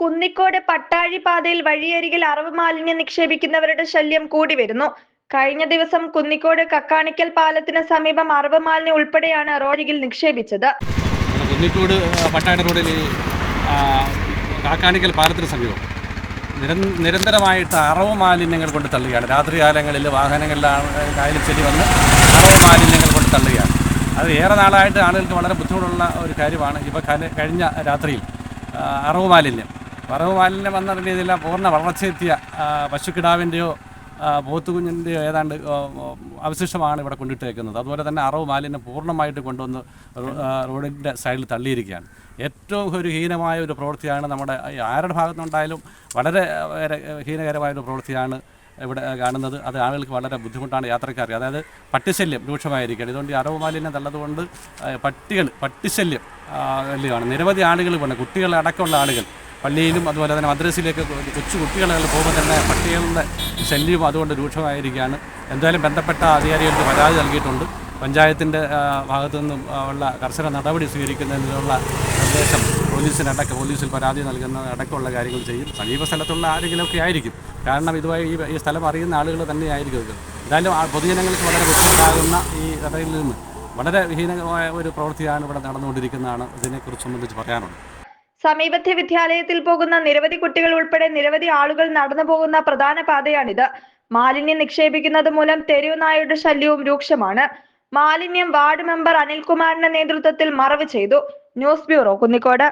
കുന്നിക്കോട് പട്ടാഴി പാതയിൽ വഴിയരികിൽ അറവ് മാലിന്യം നിക്ഷേപിക്കുന്നവരുടെ ശല്യം കൂടി വരുന്നു. കഴിഞ്ഞ ദിവസം കുന്നിക്കോട് കക്കാണിക്കൽ പാലത്തിന് സമീപം അറവ് മാലിന്യം ഉൾപ്പെടെയാണ് റോഡിൽ നിക്ഷേപിച്ചത്. കുന്നിക്കോട് പട്ടാഴി റോഡിൽ കാക്കാണിക്കൽ പാലത്തിന് സമീപം നിരന്തരമായിട്ട് അറവ് മാലിന്യങ്ങൾ കൊണ്ട് തള്ളുകയാണ്. രാത്രികാലങ്ങളിൽ വാഹനങ്ങളിലാണ് കായലിൽ ചെല്ലി വന്ന് അറവ് മാലിന്യങ്ങൾ കൊണ്ട് തള്ളുകയാണ്. അത് ഏറെ നാളായിട്ട് ആളുകൾക്ക് വളരെ ബുദ്ധിമുട്ടുള്ള ഒരു കാര്യമാണ്. ഇപ്പോൾ കഴിഞ്ഞ രാത്രിയിൽ അറവ് മാലിന്യം അറവ് മാലിന്യം എന്ന രീതിയിൽ പൂർണ വളർച്ചയെത്തിയ പശുക്കിടാവിന്റെയോ പോത്തുകുഞ്ഞിന്റെയോ ഏതാണ്ട് അവശിഷ്ടമാണ് ഇവിടെ കൊണ്ടിട്ടേക്കുന്നത്. അതുപോലെ തന്നെ അറവ് മാലിന്യം പൂർണമായിട്ട് കൊണ്ടുവന്ന് റോഡിന്റെ സൈഡിൽ തള്ളിയിരിക്കുകയാണ്. ഏറ്റവും ഒരു ഹീനമായ ഒരു പ്രവൃത്തിയാണ് നമ്മുടെ ആരുടെ ഭാഗത്തുനിന്നുണ്ടായാലും വളരെ ഹീനകരമായ ഒരു പ്രവൃത്തിയാണ് ഇവിടെ കാണുന്നത്. അത് ആളുകൾക്ക് വളരെ ബുദ്ധിമുട്ടാണ് യാത്രക്കാർക്ക്. അതായത് പട്ടിശല്യം രൂക്ഷമായിരിക്കുകയാണ്. ഇതുകൊണ്ട് ഈ അറവ് മാലിന്യം തള്ളതുകൊണ്ട് പട്ടികൾ പട്ടിശല്യം വലിയ നിരവധി ആളുകൾ കൊണ്ട് കുട്ടികളടക്കമുള്ള ആളുകൾ പള്ളിയിലും അതുപോലെ തന്നെ മദ്രസയിലേക്ക് കൊച്ചു കുട്ടികളെല്ലാം പോകുമ്പോൾ തന്നെ പട്ടികളുടെ ശല്യവും അതുകൊണ്ട് രൂക്ഷമായിരിക്കുകയാണ്. എന്തായാലും ബന്ധപ്പെട്ട അധികാരികൾക്ക് പരാതി നൽകിയിട്ടുണ്ട്. പഞ്ചായത്തിന്റെ ഭാഗത്തു നിന്നും ഉള്ള കർശന നടപടി സ്വീകരിക്കുന്നതിനുള്ള നിർദ്ദേശം പോലീസിനടക്കം പോലീസിൽ പരാതി നൽകുന്ന അടക്കമുള്ള കാര്യങ്ങൾ ചെയ്യും. സമീപ സ്ഥലത്തുള്ള ആരെങ്കിലുമൊക്കെ ആയിരിക്കും. കാരണം ഇതുമായി ഈ ഈ സ്ഥലം അറിയുന്ന ആളുകൾ തന്നെയായിരിക്കും ഇത്. എന്തായാലും പൊതുജനങ്ങൾക്ക് വളരെ ബുദ്ധിമുട്ടാകുന്ന ഈ കടയിൽ നിന്ന് വളരെ വിഹീനമായ ഒരു പ്രവൃത്തിയാണ് ഇവിടെ നടന്നുകൊണ്ടിരിക്കുന്നതാണ്. ഇതിനെക്കുറിച്ച് സംബന്ധിച്ച് പറയാനുള്ളത്. സമീപത്തെ വിദ്യാലയത്തിൽ പോകുന്ന നിരവധി കുട്ടികൾ ഉൾപ്പെടെ നിരവധി ആളുകൾ നടന്നു പോകുന്ന പ്രധാന പാതയാണിത്. മാലിന്യം നിക്ഷേപിക്കുന്നത് മൂലം തെരുവ് നായയുടെ ശല്യവും രൂക്ഷമാണ്. മാലിന്യം വാർഡ് മെമ്പർ അനിൽകുമാറിന്റെ നേതൃത്വത്തിൽ മറവ് ചെയ്തു. News bureau Kunnicode.